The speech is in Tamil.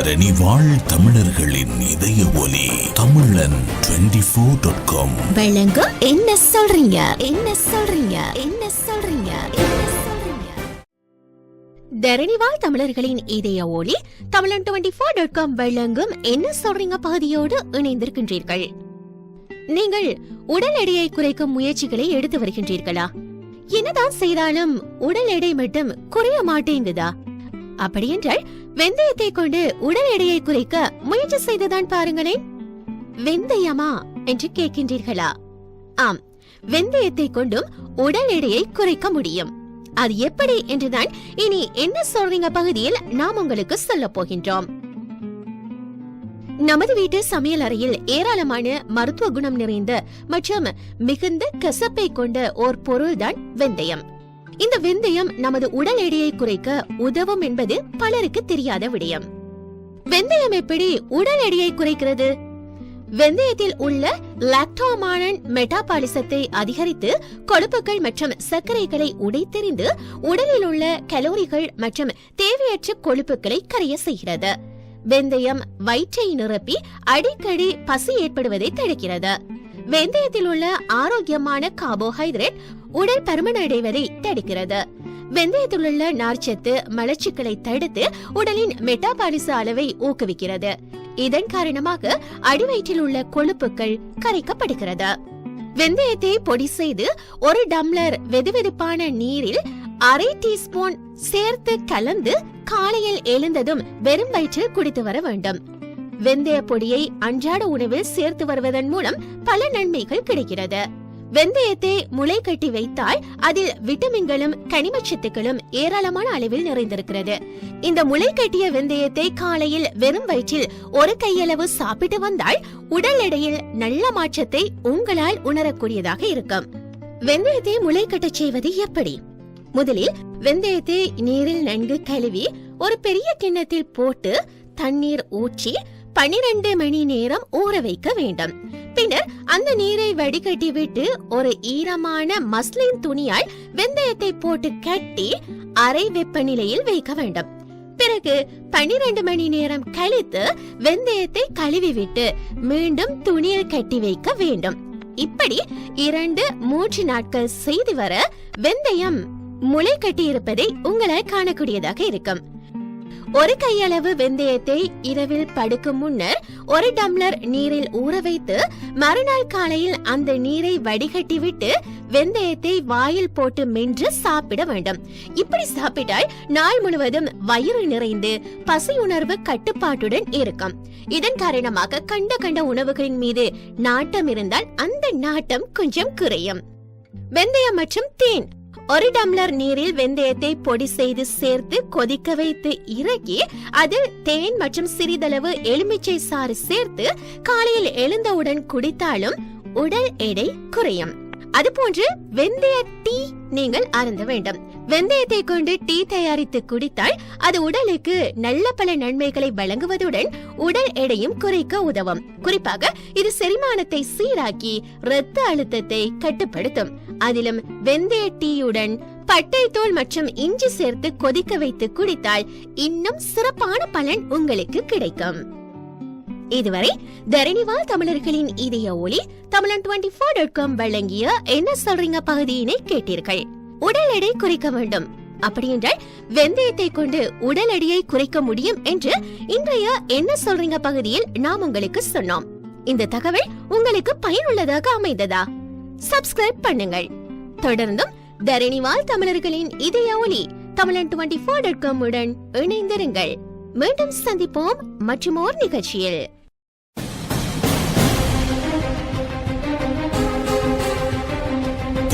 தரணி வாழ் தமிழர்களின் இதய ஒலி தமிழன் ஃபோர் டாட் காம் என்ன சொல்றீங்க? என்ன சொல்றீங்க? என்ன சொல்றீங்க? என்ன தரணிவாழ் தமிழர்களின் இதய ஒளி தமிழன் டுவெண்டி ஃபோர் டாட் காம் வழங்கும் என்ன சொல்றீங்க பகுதியோடு இணைந்திருக்கின்றீர்கள். நீங்கள் உடல் எடையை குறைக்கும் முயற்சிகளை எடுத்து வருகின்றீர்களா? என்னதான் செய்தாலும் உடல் எடை மட்டும் குறைய மாட்டேங்குதா? அப்படியென்றால் வெந்தயத்தை கொண்டு உடல் எடையை குறைக்க முயற்சி செய்துதான் பாருங்களேன். வெந்தயமா என்று கேட்கின்றீர்களா? ஆம் வெந்தயத்தை கொண்டும் உடல் எடையை குறைக்க முடியும். அது எப்படி என்றுதான் இனி என்ன சொல்றீங்க பகுதியில் நாம் உங்களுக்கு சொல்ல போகின்றோம். நமது வீட்டு சமையல் அறையில் ஏராளமான மருத்துவ குணம் நிறைந்த மற்றும் மிகுந்த கசப்பை கொண்ட ஓர் பொருள்தான் வெந்தயம். இந்த வெந்தயம் நமது உடல் எடையை குறைக்க உதவும் என்பது பலருக்கு தெரியாத விடயம். வெந்தயம் எப்படி உடல் எடையை குறைக்கிறது? வெந்தயத்தில் உள்ள லாக்டோமானன் மெட்டாபாலிசத்தை அதிகரித்து கொழுப்புகள் மற்றும் சர்க்கரைகளை உடைத்தெறிந்து உடலில் உள்ள கலோரிகள் மற்றும் தேவையற்ற கொழுப்புகளை கரைய செய்கிறது. வெந்தயம் வயிற்றை நிரப்பி அடிக்கடி பசி ஏற்படுவதை தடுக்கிறது. வெந்தயத்தில் உள்ள ஆரோக்கியமான கார்போஹைட்ரேட் உடல் பருமன் அடைவதை தடுக்கிறது. வெந்தயத்தில் உள்ள நார்ச்சத்து மலச்சிக்கலை தடுத்து உடலின் மெட்டாபாலிச அளவை ஊக்குவிக்கிறது. இதன் காரணமாக அடிவயிற்றில் உள்ள கொழுப்புகள் கரைக்கப்படுகிறது. வெந்தயத்தை பொடி செய்து ஒரு டம்ளர் வெதுவெதுப்பான நீரில் அரை டீஸ்பூன் சேர்த்து கலந்து காலையில் எழுந்ததும் வெறும் வயிற்றில் குடித்து வர வேண்டும். வெந்தய பொடியை அன்றாட உணவில் சேர்த்து வருவதன் மூலம் பல நன்மைகள் கிடைக்கிறது. வெந்தயத்தை முளை கட்டி வைத்தால் அதில் விட்டமின்களும் கனிமச்சத்துக்களும் ஏராளமான அளவில் நிறைந்திருக்கிறது. இந்த முளை கட்டிய வெந்தயத்தை காலையில் வெறும் வயிற்றில் ஒரு கையளவு சாப்பிட்டு வந்தால் உடல் எடையில் நல்ல மாற்றத்தை உங்களால் உணரக்கூடியதாக இருக்கும். வெந்தயத்தை முளை கட்டச் செய்வது எப்படி? முதலில் வெந்தயத்தை நீரில் நன்கு கழுவி ஒரு பெரிய கிண்ணத்தில் போட்டு தண்ணீர் ஊற்றி பனிரெண்டு மணி நேரம் ஊற வைக்க வேண்டும். பின்னர் அந்த நீரை வடிகட்டி விட்டு ஒரு ஈரமான மஸ்லின் துணியால் வெந்தயத்தை போட்டு கட்டி அரை வெப்பநிலையில் வைக்க வேண்டும். பிறகு பனிரெண்டு மணி நேரம் கழித்து வெந்தயத்தை கழுவி விட்டு மீண்டும் துணியில் கட்டி வைக்க வேண்டும். இப்படி இரண்டு மூன்று நாட்கள் செய்து வர வெந்தயம் முளை கட்டி இருப்பதை உங்களால் காணக்கூடியதாக இருக்கும். ஒரு கையளவு வெந்தயத்தை இரவில் படுக்கும் முன்னர் ஒரு டம்ளர் நீரில் ஊற வைத்து மறுநாள் காலையில் அந்த நீரை வடிகட்டிவிட்டு வெந்தயத்தை வாயில் போட்டு மென்று சாப்பிட வேண்டும். இப்படி சாப்பிட்டால் நாள் முழுவதும் வயிறு நிறைந்து பசி உணர்வு கட்டுப்பாட்டுடன் இருக்கும். இதன் காரணமாக கண்ட கண்ட உணவுகளின் மீது நாட்டம் இருந்தால் அந்த நாட்டம் கொஞ்சம் குறையும். வெந்தயம் மற்றும் தேன். ஒரு டம்ளர் நீரில் வெந்தயத்தை பொடி செய்து சேர்த்து கொதிக்க வைத்து இறக்கி அதில் தேன் மற்றும் சிறிதளவு எலுமிச்சை சாறு சேர்த்து காலையில் எழுந்தவுடன் குடித்தாலும் உடல் எடை குறையும். அதுபோன்று வெந்தய டீ நீங்கள் அருந்த வேண்டும். வெந்தயத்தை கொண்டு டீ தயாரித்து குடித்தால் அது உடலுக்கு நல்ல பல நன்மைகளை வழங்குவதுடன் உடல் எடையும் குறைக்க உதவும். குறிப்பாக இது செரிமானத்தை சீராக்கி இரத்த அழுத்தத்தை கட்டுப்படுத்தும். அதிலும் வெந்தய டீயுடன் பட்டை தோல் மற்றும் இஞ்சி சேர்த்து கொதிக்க வைத்து குடித்தால் இன்னும் சிறப்பான பலன் உங்களுக்கு கிடைக்கும். இதுவரை தரணிவால் தமிழர்களின் இதய ஒளி தமிழன் டுவெண்டி ஃபோர் டாட் காம் வழங்கிய என்ன சொல்றீங்க பகுதியினை கேட்டீர்கள். உடல் எடை குறைக்க வேண்டும். அப்படியென்றால் வெந்தயத்தை கொண்டு உடல் எடையை குறைக்க முடியும் என்று இன்றைய என்ன சொல்றீங்க பகுதியில் நாம் உங்களுக்கு சொன்னோம். இந்த தகவல் உங்களுக்கு பயனுள்ளதாக அமைந்ததா? சப்ஸ்கிரைப் பண்ணுங்கள். தொடர்ந்தும் தரணிவால் தமிழர்களின் இதய ஒளி தமிழன் டுவெண்டி ஃபோர் டாட் காம் உடன் இணைந்திருங்கள். மீண்டும் சந்திப்போம் மற்றும் ஓர் நிகழ்ச்சியில்.